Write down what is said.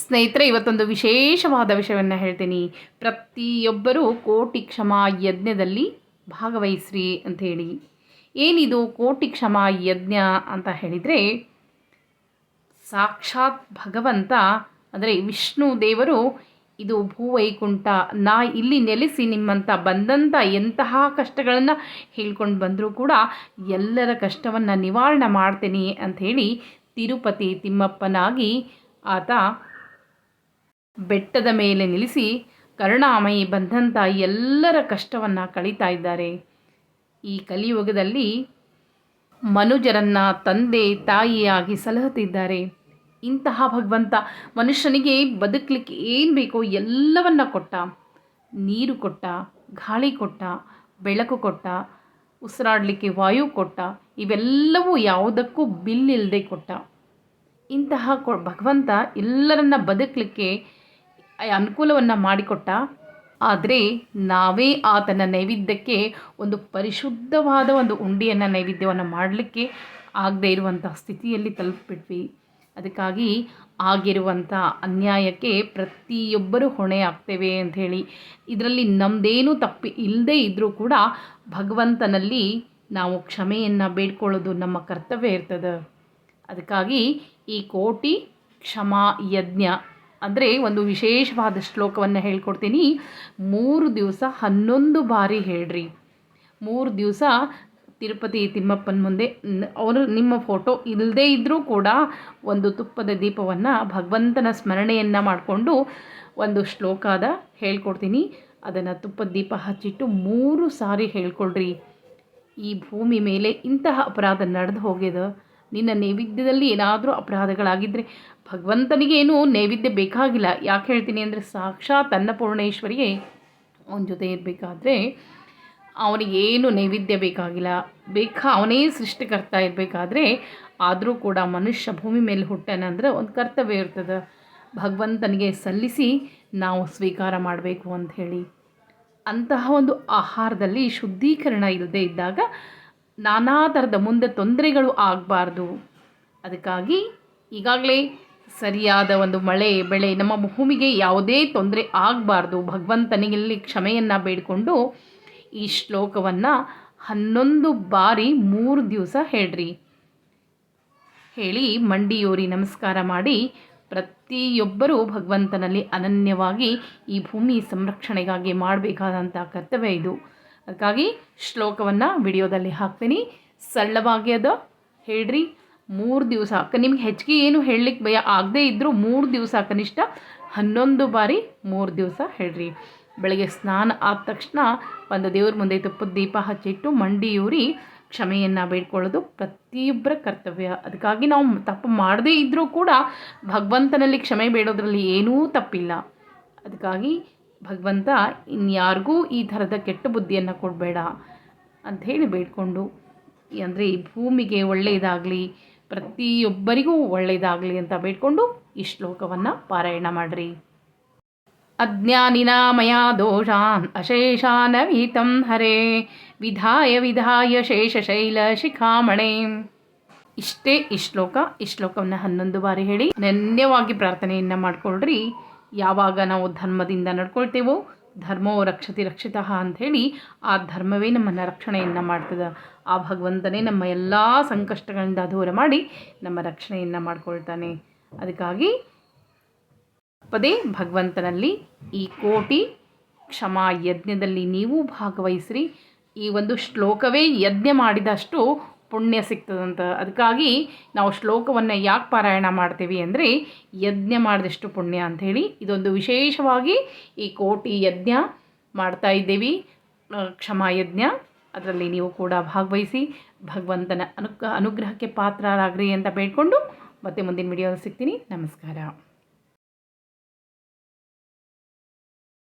ಸ್ನೇಹಿತರೆ, ಇವತ್ತೊಂದು ವಿಶೇಷವಾದ ವಿಷಯವನ್ನು ಹೇಳ್ತೀನಿ. ಪ್ರತಿಯೊಬ್ಬರೂ ಕೋಟಿ ಕ್ಷಮಾ ಯಜ್ಞದಲ್ಲಿ ಭಾಗವಹಿಸ್ರಿ ಅಂತ ಹೇಳಿ. ಏನಿದು ಕೋಟಿ ಕ್ಷಮಾ ಯಜ್ಞ ಅಂತ ಹೇಳಿದರೆ, ಸಾಕ್ಷಾತ್ ಭಗವಂತ, ಅಂದರೆ ವಿಷ್ಣು ದೇವರು ಇದು ಭೂವೈಕುಂಠ ನಾ ಇಲ್ಲಿ ನೆಲೆಸಿ ನಿಮ್ಮಂಥ ಬಂದಂಥ ಎಂತಹ ಕಷ್ಟಗಳನ್ನು ಹೇಳ್ಕೊಂಡು ಬಂದರೂ ಕೂಡ ಎಲ್ಲರ ಕಷ್ಟವನ್ನು ನಿವಾರಣೆ ಮಾಡ್ತೀನಿ ಅಂಥೇಳಿ ತಿರುಪತಿ ತಿಮ್ಮಪ್ಪನಾಗಿ ಆತ ಬೆಟ್ಟದ ಮೇಲೆ ನಿಲ್ಲಿಸಿ ಕರುಣಾಮಯಿ ಬಂದಂಥ ಎಲ್ಲರ ಕಷ್ಟವನ್ನು ಕಳೀತಾ ಇದ್ದಾರೆ. ಈ ಕಲಿಯುಗದಲ್ಲಿ ಮನುಜರನ್ನು ತಂದೆ, ತಾಯಿಯಾಗಿ ಸಲಹುತ್ತಿದ್ದಾರೆ ಇಂತಹ ಭಗವಂತ ಮನುಷ್ಯನಿಗೆ ಬದುಕಲಿಕ್ಕೆ ಏನು ಬೇಕೋ ಎಲ್ಲವನ್ನ ಕೊಟ್ಟ. ನೀರು ಕೊಟ್ಟ, ಗಾಳಿ ಕೊಟ್ಟ, ಬೆಳಕು ಕೊಟ್ಟ, ಉಸಿರಾಡಲಿಕ್ಕೆ ವಾಯು ಕೊಟ್ಟ, ಇವೆಲ್ಲವೂ ಯಾವುದಕ್ಕೂ ಬಿಲ್ ಇಲ್ಲದೆ ಕೊಟ್ಟ. ಇಂತಹ ಭಗವಂತ ಎಲ್ಲರನ್ನ ಬದುಕಲಿಕ್ಕೆ ಅನುಕೂಲವನ್ನು ಮಾಡಿಕೊಟ್ಟ. ಆದರೆ ನಾವೇ ಆತನ ನೈವೇದ್ಯಕ್ಕೆ ಒಂದು ಪರಿಶುದ್ಧವಾದ ಒಂದು ಉಂಡಿಯನ್ನು ನೈವೇದ್ಯವನ್ನು ಮಾಡಲಿಕ್ಕೆ ಆಗದೇ ಇರುವಂಥ ಸ್ಥಿತಿಯಲ್ಲಿ ತಲುಪಿಬಿಟ್ವಿ. ಅದಕ್ಕಾಗಿ ಆಗಿರುವಂಥ ಅನ್ಯಾಯಕ್ಕೆ ಪ್ರತಿಯೊಬ್ಬರೂ ಹೊಣೆ ಆಗ್ತೇವೆ ಅಂಥೇಳಿ ಇದರಲ್ಲಿ ನಮ್ಮದೇನೂ ತಪ್ಪಿ ಇಲ್ಲದೇ ಇದ್ದರೂ ಕೂಡ ಭಗವಂತನಲ್ಲಿ ನಾವು ಕ್ಷಮೆಯನ್ನು ಬೇಡ್ಕೊಳ್ಳೋದು ನಮ್ಮ ಕರ್ತವ್ಯ ಇರ್ತದೆ. ಅದಕ್ಕಾಗಿ ಈ ಕೋಟಿ ಕ್ಷಮಾ ಯಜ್ಞ ಅಂದರೆ ಒಂದು ವಿಶೇಷವಾದ ಶ್ಲೋಕವನ್ನು ಹೇಳ್ಕೊಡ್ತೀನಿ. ಮೂರು ದಿವಸ ಹನ್ನೊಂದು ಬಾರಿ ಹೇಳ್ರಿ. ಮೂರು ದಿವಸ ತಿರುಪತಿ ತಿಮ್ಮಪ್ಪನ ಮುಂದೆ ಅವರು ನಿಮ್ಮ ಫೋಟೋ ಇಲ್ಲದೇ ಇದ್ದರೂ ಕೂಡ ಒಂದು ತುಪ್ಪದ ದೀಪವನ್ನು ಭಗವಂತನ ಸ್ಮರಣೆಯನ್ನು ಮಾಡಿಕೊಂಡು ಒಂದು ಶ್ಲೋಕದ ಹೇಳ್ಕೊಡ್ತೀನಿ. ಅದನ್ನು ತುಪ್ಪದ ದೀಪ ಹಚ್ಚಿಟ್ಟು ಮೂರು ಸಾರಿ ಹೇಳ್ಕೊಳ್ರಿ. ಈ ಭೂಮಿ ಮೇಲೆ ಇಂತಹ ಅಪರಾಧ ನಡೆದು ಹೋಗ್ಯದ? ನಿನ್ನ ನೈವೇದ್ಯದಲ್ಲಿ ಏನಾದರೂ ಅಪರಾಧಗಳಾಗಿದ್ದರೆ ಭಗವಂತನಿಗೆ ಏನು ನೈವೇದ್ಯ ಬೇಕಾಗಿಲ್ಲ. ಯಾಕೆ ಹೇಳ್ತೀನಿ ಅಂದರೆ ಸಾಕ್ಷಾತ್ ಅನ್ನಪೂರ್ಣೇಶ್ವರಿಗೆ ಅವನ ಜೊತೆ ಇರಬೇಕಾದ್ರೆ ಅವನಿಗೇನು ನೈವೇದ್ಯ ಬೇಕಾಗಿಲ್ಲ. ಬೇಕಾ, ಅವನೇ ಸೃಷ್ಟಿಕರ್ತ ಇರಬೇಕಾದ್ರೆ ಆದರೂ ಕೂಡ ಮನುಷ್ಯ ಭೂಮಿ ಮೇಲೆ ಹುಟ್ಟನಂದ್ರೆ ಒಂದು ಕರ್ತವ್ಯ ಇರ್ತದೆ. ಭಗವಂತನಿಗೆ ಸಲ್ಲಿಸಿ ನಾವು ಸ್ವೀಕಾರ ಮಾಡಬೇಕು ಅಂತ ಹೇಳಿ. ಅಂತಹ ಒಂದು ಆಹಾರದಲ್ಲಿ ಶುದ್ಧೀಕರಣ ಇಲ್ಲದೆ ಇದ್ದಾಗ ನಾನಾ ಥರದ ಮುಂದೆ ತೊಂದರೆಗಳು ಆಗಬಾರ್ದು. ಅದಕ್ಕಾಗಿ ಈಗಾಗಲೇ ಸರಿಯಾದ ಒಂದು ಮಳೆ, ಬೆಳೆ ನಮ್ಮ ಭೂಮಿಗೆ ಯಾವುದೇ ತೊಂದರೆ ಆಗಬಾರ್ದು. ಭಗವಂತನಿಗೆಲ್ಲಿ ಕ್ಷಮೆಯನ್ನು ಬೇಡಿಕೊಂಡು ಈ ಶ್ಲೋಕವನ್ನು ಹನ್ನೊಂದು ಬಾರಿ ಮೂರು ದಿವಸ ಹೇಳ್ರಿ. ಹೇಳಿ ಮಂಡಿಯೂರಿ ನಮಸ್ಕಾರ ಮಾಡಿ ಪ್ರತಿಯೊಬ್ಬರೂ ಭಗವಂತನಲ್ಲಿ ಅನನ್ಯವಾಗಿ ಈ ಭೂಮಿ ಸಂರಕ್ಷಣೆಗಾಗಿ ಮಾಡಬೇಕಾದಂಥ ಕರ್ತವ್ಯ ಇದು. ಅದಕ್ಕಾಗಿ ಶ್ಲೋಕವನ್ನು ವಿಡಿಯೋದಲ್ಲಿ ಹಾಕ್ತೀನಿ. ಸರಳವಾಗಿ ಅದು ಹೇಳ್ರಿ. ಮೂರು ದಿವಸ. ನಿಮ್ಗೆ ಹೆಚ್ಚಿಗೆ ಏನು ಹೇಳಲಿಕ್ಕೆ ಭಯ ಆಗದೇ ಇದ್ದರೂ ಮೂರು ದಿವಸ ಕನಿಷ್ಠ ಹನ್ನೊಂದು ಬಾರಿ ಮೂರು ದಿವಸ ಹೇಳ್ರಿ. ಬೆಳಗ್ಗೆ ಸ್ನಾನ ಆದ ತಕ್ಷಣ ಒಂದು ದೇವ್ರ ಮುಂದೆ ತುಪ್ಪದ ದೀಪ ಹಚ್ಚಿಟ್ಟು ಮಂಡಿಯೂರಿ ಕ್ಷಮೆಯನ್ನು ಬೇಡ್ಕೊಳ್ಳೋದು ಪ್ರತಿಯೊಬ್ಬರ ಕರ್ತವ್ಯ. ಅದಕ್ಕಾಗಿ ನಾವು ತಪ್ಪು ಮಾಡದೇ ಇದ್ದರೂ ಕೂಡ ಭಗವಂತನಲ್ಲಿ ಕ್ಷಮೆ ಬೇಡೋದ್ರಲ್ಲಿ ಏನೂ ತಪ್ಪಿಲ್ಲ. ಅದಕ್ಕಾಗಿ ಭಗವಂತ ಇನ್ಯಾರಿಗೂ ಈ ಥರದ ಕೆಟ್ಟ ಬುದ್ಧಿಯನ್ನು ಕೊಡಬೇಡ. ಅಂಥೇಳಿ ಬೇಡ್ಕೊಂಡು ಅಂದರೆ ಈ ಭೂಮಿಗೆ ಒಳ್ಳೆಯದಾಗಲಿ ಪ್ರತಿಯೊಬ್ಬರಿಗೂ ಒಳ್ಳೆಯದಾಗಲಿ ಅಂತ ಬೇಡ್ಕೊಂಡು ಈ ಶ್ಲೋಕವನ್ನು ಪಾರಾಯಣ ಮಾಡಿರಿ. ಅಜ್ಞಾನಿನ ಮಯಾ ದೋಷಾನ್ ಅಶೇಷಾನವೀತಂ ಹರೇ, ವಿಧಾಯ ವಿಧಾಯ ಶೇಷಶೈಲ ಶಿಖಾಮಣೆ. ಇಷ್ಟೇ ಈ ಶ್ಲೋಕ, ಈ ಶ್ಲೋಕವನ್ನು ಹನ್ನೊಂದು ಬಾರಿ ಹೇಳಿ ನನ್ಯವಾಗಿ ಪ್ರಾರ್ಥನೆಯನ್ನು ಮಾಡಿಕೊಳ್ಳ್ರಿ ಯಾವಾಗ ನಾವು ಧರ್ಮದಿಂದ ನಡ್ಕೊಳ್ತೇವೋ ಧರ್ಮೋ ರಕ್ಷತಿ ರಕ್ಷಿತ ಅಂಥೇಳಿ ಆ ಧರ್ಮವೇ ನಮ್ಮನ್ನು ರಕ್ಷಣೆಯನ್ನು ಮಾಡ್ತದೆ. ಆ ಭಗವಂತನೇ ನಮ್ಮ ಎಲ್ಲ ಸಂಕಷ್ಟಗಳಿಂದ ದೂರ ಮಾಡಿ ನಮ್ಮ ರಕ್ಷಣೆಯನ್ನು ಮಾಡ್ಕೊಳ್ತಾನೆ. ಅದಕ್ಕಾಗಿ ಪದೇ ಭಗವಂತನಲ್ಲಿ ಈ ಕೋಟಿ ಕ್ಷಮಾ ಯಜ್ಞದಲ್ಲಿ ನೀವು ಭಾಗವಹಿಸ್ರಿ. ಈ ಒಂದು ಶ್ಲೋಕವೇ ಯಜ್ಞ ಮಾಡಿದಷ್ಟು ಪುಣ್ಯ ಸಿಗ್ತದಂತ. ಅದಕ್ಕಾಗಿ ನಾವು ಶ್ಲೋಕವನ್ನು ಯಾಕೆ ಪಾರಾಯಣ ಮಾಡ್ತೀವಿ ಅಂದರೆ ಯಜ್ಞ ಮಾಡಿದಷ್ಟು ಪುಣ್ಯ ಅಂಥೇಳಿ ಇದೊಂದು ವಿಶೇಷವಾಗಿ ಈ ಕೋಟಿ ಯಜ್ಞ ಮಾಡ್ತಾ ಇದ್ದೀವಿ. ಕ್ಷಮಾಯಜ್ಞ ಅದರಲ್ಲಿ ನೀವು ಕೂಡ ಭಾಗವಹಿಸಿ ಭಗವಂತನ ಅನು ಅನುಗ್ರಹಕ್ಕೆ ಪಾತ್ರರಾಗ್ರಿ ಅಂತ ಬೇಡ್ಕೊಂಡು ಮತ್ತೆ ಮುಂದಿನ ವಿಡಿಯೋ ಸಿಗ್ತೀನಿ. ನಮಸ್ಕಾರ.